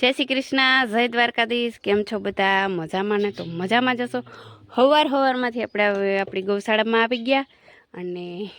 જય શ્રી કૃષ્ણ, જય દ્વારકાધીશ, કેમ છો બધા? મજામાં ને? તો મજામાં જશો હવાર હવારમાંથી આપણે હવે આપણી ગૌશાળામાં આવી ગયા અને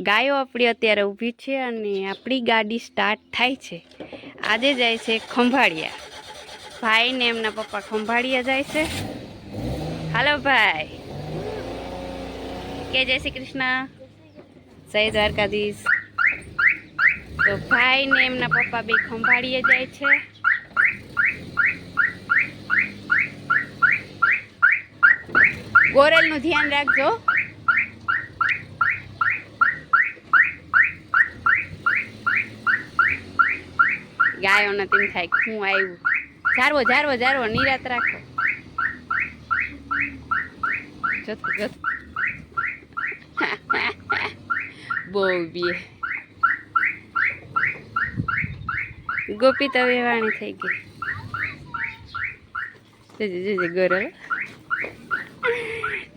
ગાયો આપણી અત્યારે ઊભી છે અને આપણી ગાડી સ્ટાર્ટ થાય છે. આજે જાય છે ખંભાળિયા. ભાઈ ને એમના પપ્પા ખંભાળિયા જાય છે. હાલો ભાઈ. કે જય શ્રી કૃષ્ણ. જય દ્વારકાધીશ. તો ભાઈ ને એમના પપ્પા બે ખંભાળીએ જાય છે. ગોરેલનું ધ્યાન રાખજો. ગાયોને તેમ થાય શું આવ્યું. જારવો જારવો જારવો, નિરાત રાખો. જતો જતો. બહુ બી. ગોપી તો વેવાણી થઈ ગઈ. જોજે ગોરલ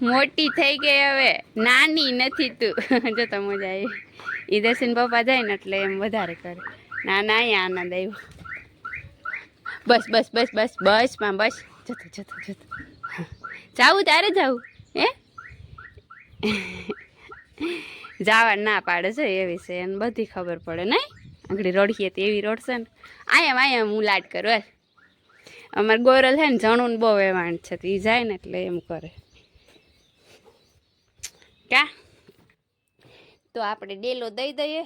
મોટી થઈ ગઈ હવે. નાની નથી તું. જોતા મજા આવી. ઈ દર્શન પપ્પા જાય ને એટલે એમ વધારે કરે. ના ના અહીંયા આનંદ આવ્યો. બસ બસ બસ બસ બસ, માં, બસ. જતો જતો જતો જાવું તારે જાવું? હે? જાવા ના પાડે છે એ વિશે. એને બધી ખબર પડે, નહીં? આગળ રડીએ તો એવી રડશે ને. આયા આયા હું લાડ કરું, હાલ. અમારે ગોરલ છે ને જણું બહુ વેવાણ છે, તો એ જાય ને એટલે એમ કરે. કા? તો આપણે ડેલો દઈ દઈએ.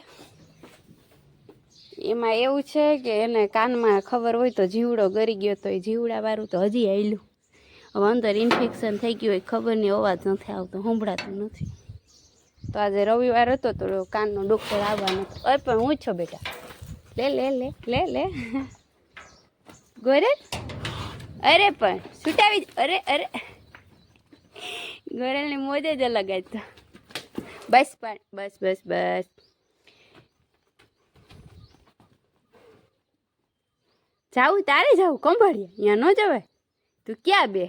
એમાં એવું છે કે એને કાનમાં ખબર હોય તો જીવડો ગરી ગયો તો એ જીવડાવાળું તો હજી આવેલું હવે અંદર ઇન્ફેક્શન થઈ ગયું હોય, ખબર નહીં, અવાજ નથી આવતો, સંભળાતું નથી. તો આજે રવિવાર હતો તો કાનનો ડૉક્ટર આવવાનો અરે પણ હું છો બેટા? લે લે લે લે લે. ગોરેલ? અરે પણ, છૂટાવી અરે અરે. ગોરેલની મોજે જ અલગ તો. બસ પણ, બસ બસ બસ. જાવું તારે જાવું કંભાળીએ, અહીંયા ન જવાય. તું ક્યાં બે?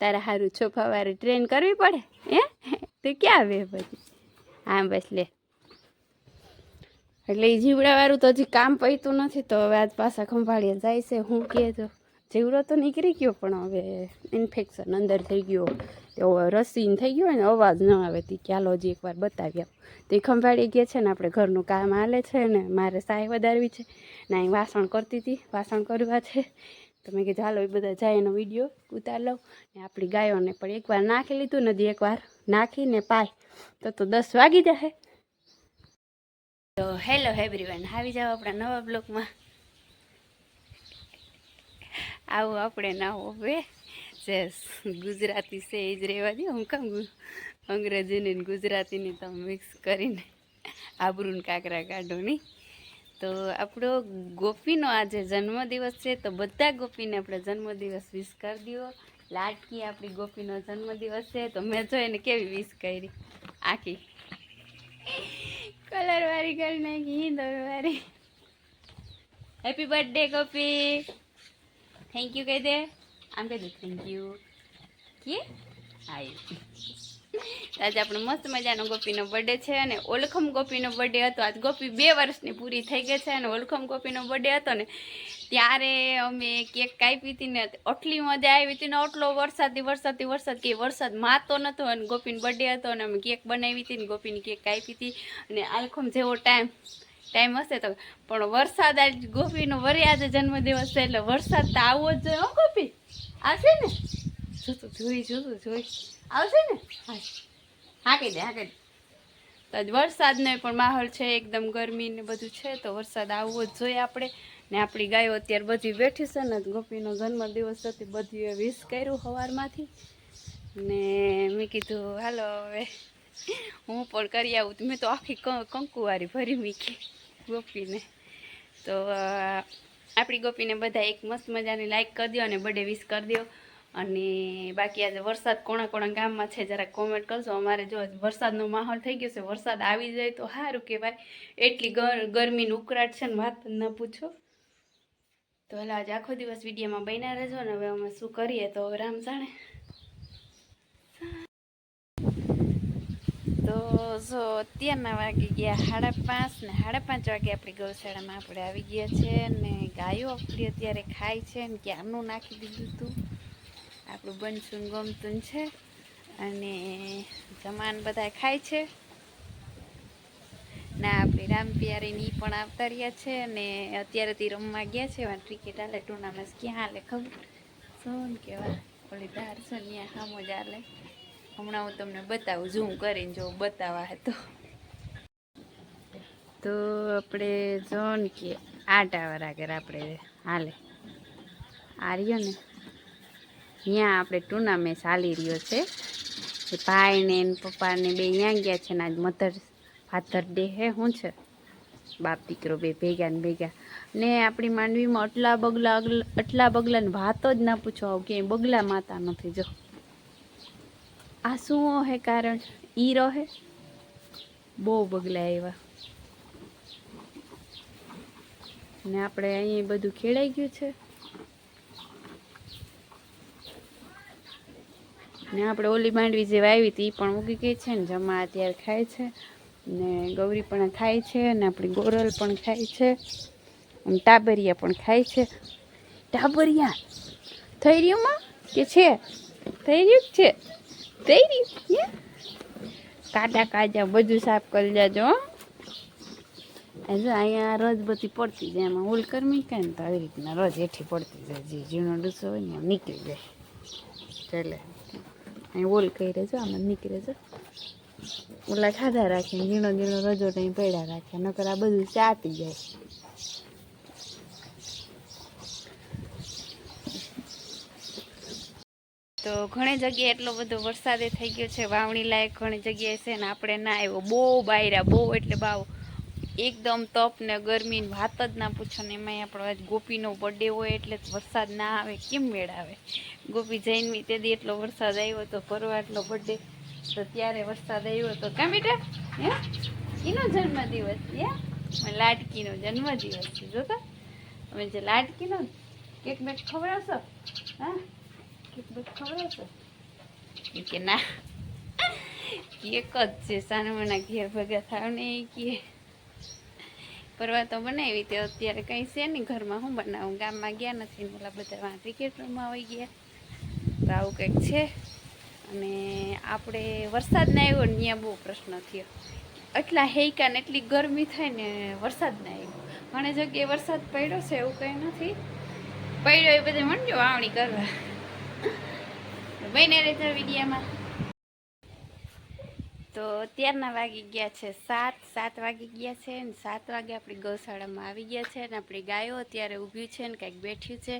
તારા સારું છોફાવાળી ટ્રેન કરવી પડે, હે? તું ક્યાં બે પછી? હા બસ લે. એટલે એ જીવડાવાળું તો હજી કામ પૈતું નથી, તો હવે આજ પાછા ખંભાળીએ જાય છે. હું કહે તો જીવડો તો નીકળી ગયો, પણ હવે ઇન્ફેક્શન અંદર થઈ ગયો. તો રસીન થઈ ગયો ને, અવાજ ન આવે. તે ચાલો હજી એકવાર બતાવી આપ તો એ ખંભાળી ગયા છે ને, આપણે ઘરનું કામ હાલે છે ને, મારે સાય વધારવી છે. ને અહીં વાસણ કરતી હતી વાસણ કરવા છે. તો મેં ચાલો એ બધા જાય એનો વીડિયો ઉતાર લઉં. ને આપણી ગાયોને પણ એકવાર નાખી લીધું નથી એકવાર નાખીને પાય. તો તો દસ વાગી જશે. તો હેલો એવરીવન આવી જાઓ આપણા નવા બ્લોગમાં. આવું આપણે ના હોવે. જે ગુજરાતી છે, એ જ રહેવા દે હું કામ અંગ્રેજીની ગુજરાતીની તમે મિક્સ કરીને આબરૂન કાકરા કાઢો નહીં. તો આપણો ગોપીનો આજે જન્મદિવસ છે, તો બધા ગોપીને આપણે જન્મદિવસ વિશ કરી દો લાટકી આપણી ગોપીનો જન્મદિવસ છે, તો મેં જો એને કેવી વિશ કરી. આખી. કલરવાળી કરી નાખી, હિંદોર વાળી. Happy birthday Gopi. Thank you કહી દે. આમ કહી દે થેન્ક યુ કે? હાય આજે આપણો મસ્ત મજાનો ગોપીનો બર્થડે છે અને ઓલખમ ગોપીનો બર્થડે હતો. આજ ગોપી બે વર્ષની પૂરી થઈ ગઈ છે અને ઓલખમ ગોપીનો બર્થડે હતો ને ત્યારે અમે કેક કાપી હતી ને આટલી મજા આવી હતી ને આટલો વરસાદથી વરસાદથી વરસાદ, કે વરસાદ માતો નહોતો અને ગોપીનો બર્થડે હતો અને અમે કેક બનાવી હતી ને ગોપીની કેક કાપી હતી. અને આલખમ જેવો ટાઈમ ટાઈમ હશે તો પણ વરસાદ આજ ગોપીનો, વરે આજે જન્મદિવસ છે એટલે વરસાદ તો આવવો જ જોઈએ ગોપી. આવશે ને? જોતું જોઈ જોતું જોઈ. આવશે ને? હા હા દે હા દે. તો વરસાદનો પણ માહોલ છે એકદમ ગરમી ને બધું છે તો વરસાદ આવવો જ જોઈએ આપણે. ને આપણી ગાયો અત્યારે બધી બેઠી છે ને ગોપીનો જન્મદિવસ હતી બધી વિશ કર્યું સવારમાંથી ને મેં કીધું હાલો હવે હું પણ કરી આવું. તો મેં તો આખી કંકુવારી ભરી મૂકી ગોપીને. તો આપણી ગોપીને બધા એક મસ્ત મજાની લાઈક કરી દો અને બર્થડે વિશ કરી દો અને બાકી આજે વરસાદ કોણા કોણા ગામમાં છે જરાક કોમેન્ટ કરજો. અમારે જો વરસાદનો માહોલ થઈ ગયો છે, વરસાદ આવી જાય તો સારું કહેવાય. એટલી ગર, ગરમીનું ઉકળાટ છે ને વાત ન પૂછો. તો એટલે આજે આખો દિવસ વિડીયોમાં બન્યા રહેજો ને હવે અમે શું કરીએ તો રામ જાણે. તો જો અત્યારના વાગી ગયા સાડા પાંચ ને સાડા પાંચ વાગે આપણી ગૌશાળામાં આપણે આવી ગયા છે ને ગાયો આપણી અત્યારે ખાય છે ને ક્યારનું નાખી દીધું હતું આપણું બનશું ગમતું છે અને જમાન બધા ખાય છે. ના, આપણે રામપિયારીની પણ આવતા રહ્યા છે અને અત્યારે તે રમવા ગયા છે. એમાં ક્રિકેટ હાલે ટુર્નામેન્ટ ક્યાં હાલે ખબર? શું કેવા? ઓલી ધાર છે ત્યાં સામો જ હાલે. હમણાં હું તમને બતાવું ઝૂમ કરીને જો બતાવા હે તો. તો આપણે જો ને કે આ ટાવર આગળ આપણે હાલે. આ રહ્યો ને. ત્યાં આપણે ટુર્નામેન્ટ ચાલી રહ્યો છે. ભાઈ ને એને પપ્પા ને બે ત્યાં ગયા છે ને આજ મધર ફાધર ડે હે શું છે? બાપ દીકરો બે ભેગા ને ભેગા. ને આપણી માંડવીમાં આટલા બગલા આટલા બગલાને વાતો જ ના પૂછો ક્યાંય બગલા માતા નથી, જો. આ શું હે કારણ? ઈ રહે? બહુ બગલા આવ્યા ને આપણે અહીંયા બધું ખેડાઈ ગયું છે. ને આપણે ઓલી માંડવી જે વાવી હતી એ પણ ઉગી ગઈ છે ને જમા અત્યારે ખાય છે. ને ગૌરી પણ ખાય છે ને આપણી ગોરલ પણ ખાય છે. અને ટાબરિયા પણ ખાય છે. ટાબરિયા? થઈ રહ્યું માં કે છે? થઈ રહ્યું છે? થઈ રહ્યું? કાટા કાજા બધું સાફ કરી જાજો. જો અહીંયા રોજ બધી પડતી જાય, એમાં ઉલ કરમી કાંઈ ને તો આવી રીતના રોજ હેઠી પડતી જાય. જે ઝીણો ડૂસો હોય ને નીકળી જાય. ચાલે. અહીં ઓલ કરી રહેજો આમાં નીકળે છે. ઓલા ખાધા રાખીને ઝીણો ઝીણો રજો અહીં પડ્યા રાખે નકર આ બધું ચાટી જાય. તો ઘણી જગ્યાએ એટલો બધો વરસાદે થઈ ગયો છે, વાવણી લાયક ઘણી જગ્યાએ છે ને આપણે ના આવ્યો. બહુ બાયરા, બહુ એટલે બાવ એકદમ તપ ને ગરમી વાત જ ના પૂછો ને એમાંય આપણો આજ ગોપીનો બર્થડે હોય એટલે વરસાદ ના આવે, કેમ મેળ આવે ગોપી જૈનવી તે દી એટલો વરસાદ આવ્યો તો પરવા એટલો બર્થડે તો ત્યારે વરસાદ આવ્યો તો કાં બેટા? હે? એનો જન્મદિવસ, હે? લાટકીનો જન્મદિવસ છે તો અમે જે લાડકીનો કેક બેક ખવડાવશો? હા? કેક બેક ખવડાવશો? કે ના, કેક જ છે સાનમાના ઘેર ભેગા થાવ ને કે પરવા તો બનાવી તે અત્યારે કંઈ છે નહીં. ઘરમાં હું બનાવું? ગામમાં ગયા નથી ને ઓલા બધા વાં ક્રિકેટ રમવા ગયા. તો આવું કંઈક છે. અને આપણે વરસાદ ના આવ્યો ને ત્યાં બહુ પ્રશ્ન થયો. એટલા હેકા ને એટલી ગરમી થાય ને વરસાદ ના આવ્યો. ઘણી જગ્યાએ વરસાદ પડ્યો છે એવું કંઈ નથી. પડ્યો એ બધે મંડ્યો વાવણી કરવા. બને રહેતા વિડીયામાં. તો અત્યારના વાગી ગયા છે સાત સાત વાગી ગયા છે ને સાત વાગે આપણી ગૌશાળામાં આવી ગયા છે અને આપણી ગાયો અત્યારે ઊભી છે ને કાંઈક બેઠી છે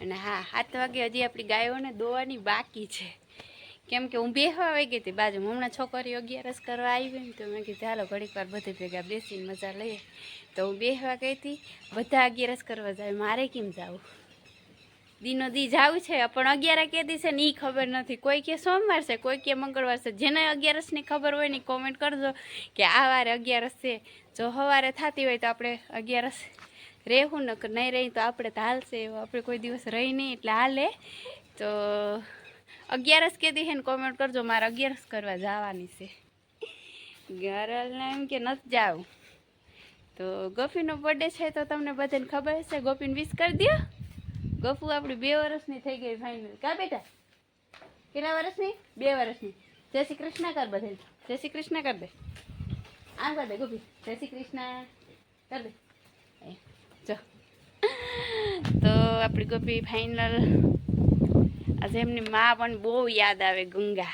અને હા, સાત વાગે હજી આપણી ગાયોને દોવાની બાકી છે. કેમ કે હું બેહવા વાગી હતી બાજુ હમણાં છોકરીઓ અગિયારસ કરવા આવી ને તો મેં કીધું ચાલો ઘડીક વાર બધે ભેગા બેસીને મજા લઈએ. તો હું બેહવા ગઈ હતી, બધા અગિયારસ કરવા જાય. મારે કેમ જવું? દીનો દી જાવ છે, પણ અગિયાર કે દી છે ને એ ખબર નથી. કોઈ કે સોમવાર છે, કોઈ કે મંગળવાર છે. જેને અગિયારસની ખબર હોય ને કોમેન્ટ કરજો કે આ વારે અગિયારસ છે. જો સવારે થતી હોય તો આપણે અગિયારસ રહેવું ન નહીં રહી તો આપણે તો હાલશે એવું. આપણે કોઈ દિવસ રહી નહીં એટલે હાલે. તો અગિયારસ કે દી ને કોમેન્ટ કરજો, મારે અગિયારસ કરવા જવાની છે. ગરલને એમ કે નથી જાવ. તો ગોપીનો બર્થડે છે તો તમને બધાને ખબર હશે. ગોપીને વિશ કરી દો ગફુ આપણી બે વર્ષની થઈ ગઈ ફાઇનલ કા બેટા? કેટલા વર્ષની? બે વર્ષની. જય શ્રી કૃષ્ણ કર બધે. જય શ્રી કૃષ્ણ કર દે. આમ કર દે ગોપી. જય શ્રી કૃષ્ણ કર દે. જો. તો આપણી ગોપી ફાઇનલ આજે એમની મા પણ બહુ યાદ આવે, ગંગા.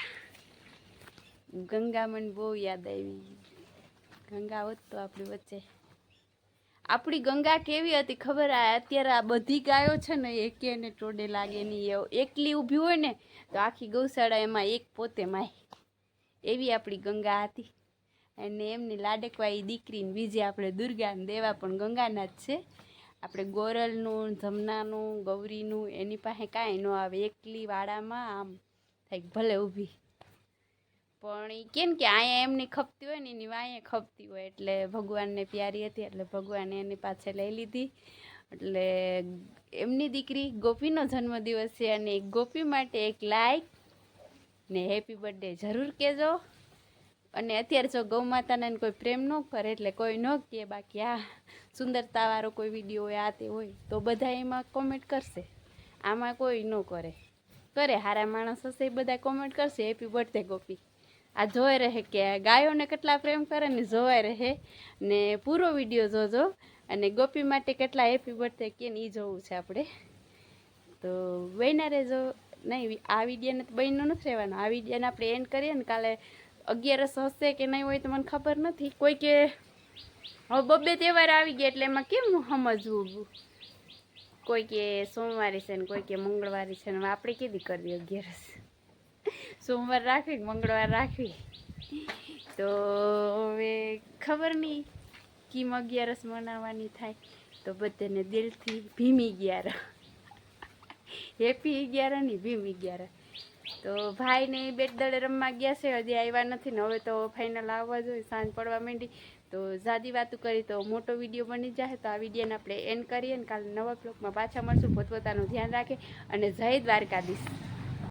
ગંગા મને બહુ યાદ આવી. ગંગા હોત તો આપણી વચ્ચે આપણી ગંગા કેવી હતી ખબર? આ અત્યારે આ બધી ગાયો છે ને એકે ને ટોડે લાગે નહીં એકલી ઊભી હોય ને, તો આખી ગૌશાળા એમાં એક પોતે માય. એવી આપણી ગંગા હતી. અને એમની લાડકવાઈ દીકરીને બીજી આપણે દુર્ગાને દેવા પણ ગંગાના જ છે. આપણે ગોરલનું, જમનાનું, ગૌરીનું, એની પાસે કાંઈ ન આવે. એકલી વાડામાં આમ થાય ભલે ઊભી. પણ એ કેમ કે અહીંયા એમની ખપતી હોય ને એની વાંયે ખપતી હોય. એટલે ભગવાનને પ્યારી હતી, એટલે ભગવાને એની પાછળ લઈ લીધી. એટલે એમની દીકરી ગોપીનો જન્મદિવસ છે અને ગોપી માટે એક લાઈક ને હેપી બર્થડે જરૂર કહેજો. અને અત્યારે જો ગૌ માતાને કોઈ પ્રેમ ન કરે, એટલે કોઈ ન કહે, બાકી આ સુંદરતાવાળો કોઈ વીડિયો હોય, આ તે હોય, તો બધા એમાં કોમેન્ટ કરશે. આમાં કોઈ ન કરે. કરે, હારા માણસ હશે એ બધા કોમેન્ટ કરશે. Happy birthday Gopi. આ જોઈ રહે કે ગાયોને કેટલા પ્રેમ કરે ને જોવાય રહે. ને પૂરો વીડિયો જોજો. અને ગોપી માટે કેટલા હેપી બર્થડે કે ને એ જોવું છે આપણે. તો બહેના રહેજો. નહીં આ વિડીયોને તો બહેનો નથી રહેવાનો. આ વિડીયોને આપણે એન્ડ કરીએ ને કાલે અગિયારસ હશે કે નહીં હોય તો મને ખબર નથી. કોઈ કે હવે બબ્બે તહેવાર આવી ગયા એટલે એમાં કેમ સમજવું? કોઈ કે સોમવારે છે ને કોઈ કે મંગળવારે છે ને આપણે કેદી કરવી અગિયારસ? સોમવાર રાખવી મંગળવાર રાખવી? તો હવે ખબર નહીં કિમ અગિયારસ મનાવવાની થાય. તો બધાને દિલથી ભીમી અગિયાર હેપી અગિયાર નહીં ભીમી અગિયાર તો ભાઈને બેટ દળે રમવા ગયા છે, હજી આવ્યા નથી ને હવે તો ફાઇનલ આવવા જોઈએ, સાંજ પડવા માંડી. તો જાદી વાતું કરી, તો મોટો વીડિયો બની જાય તો આ વિડીયોને આપણે એન્ડ કરીએ ને કાલે નવા બ્લોગમાં પાછા મળશું. પોતપોતાનું ધ્યાન રાખે અને જય દ્વારકાધીશ.